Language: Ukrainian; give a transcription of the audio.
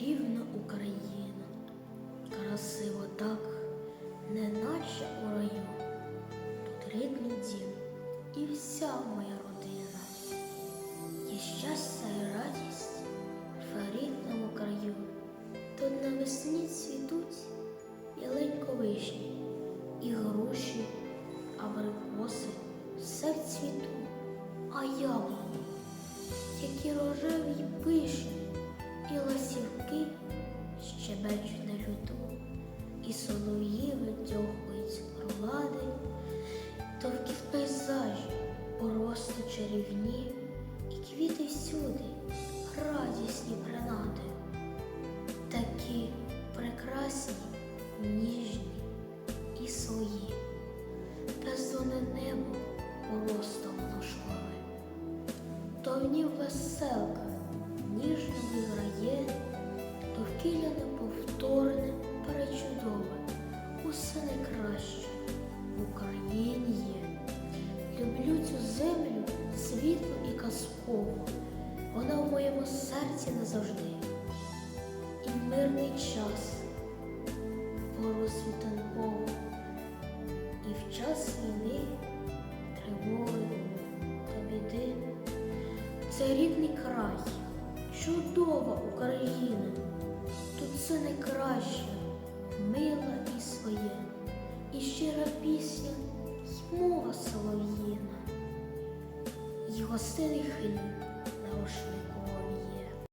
рівна Україна, красиво так, неначе у раю, тут рідний дім і вся моя родина, є щастя і радість в рідному краю, тут навесні цвітуть і ялиньковишні, і груші, абрикоси все цвіту, а яблуні, які рожеві й пишні і ласівки щебечуть на люту, і солов'ї видьохують з провлади, товкі пейзажі просто чарівні, і квіти всюди, радісні принади, такі прекрасні, ніжні і свої, бездонне небо просто воно шлаве, то в нім веселка ніжно моєму серці назавжди. І мирний час, пору світанкову, і в час війни, тривоги та біди. Це рідний край, чудова Україна, тут все найкраще, мила і своє, і щира пісня, й мова солов'їна, й гостиний хліб на рушнику.